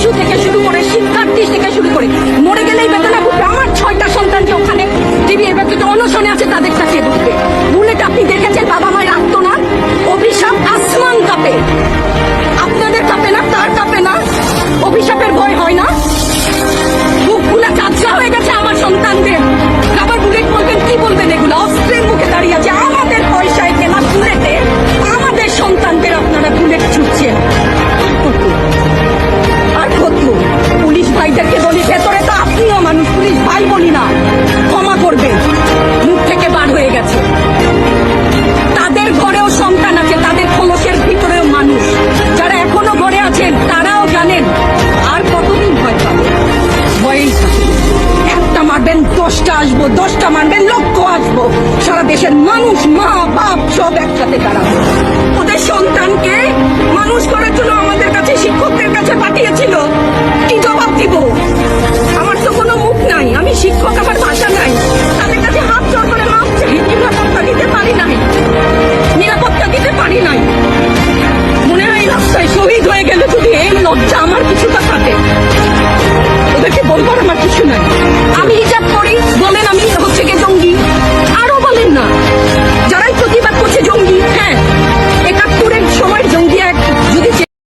শিশু থেকে শুরু করে শিক্ষার্থী থেকে শুরু করে, মরে গেলেই বেদনা আমার ছয়টা সন্তান যে ওখানে টিভি এবার তো অনশনে আছে, তাদের মানবেন দশটা আসব, দশটা মানবেন লক্ষ আসব। সারা দেশের মানুষ, মা, বাপ সব একসাথে তারা ওদের সন্তানকে মানুষ করার জন্য আমাদের কাছে শিক্ষকদের কাছে পাঠিয়েছিল। কি জবাব দিব? আমার তো কোনো মুখ নাই, আমি শিক্ষক, আমার ভাষা নাই। তাদের কাছে হাত জোর করে মাপ নিরাপত্তা দিতে পারি নাই। নিরাপত্তা দিতে পারি নাই। মনে হয় রাস্তায় শহীদ হয়ে গেলে যদি এই লজ্জা আমার কিছুটা থাকে ওদেরকে বলবার আমার কিছু নাই। আমি হিসাব করি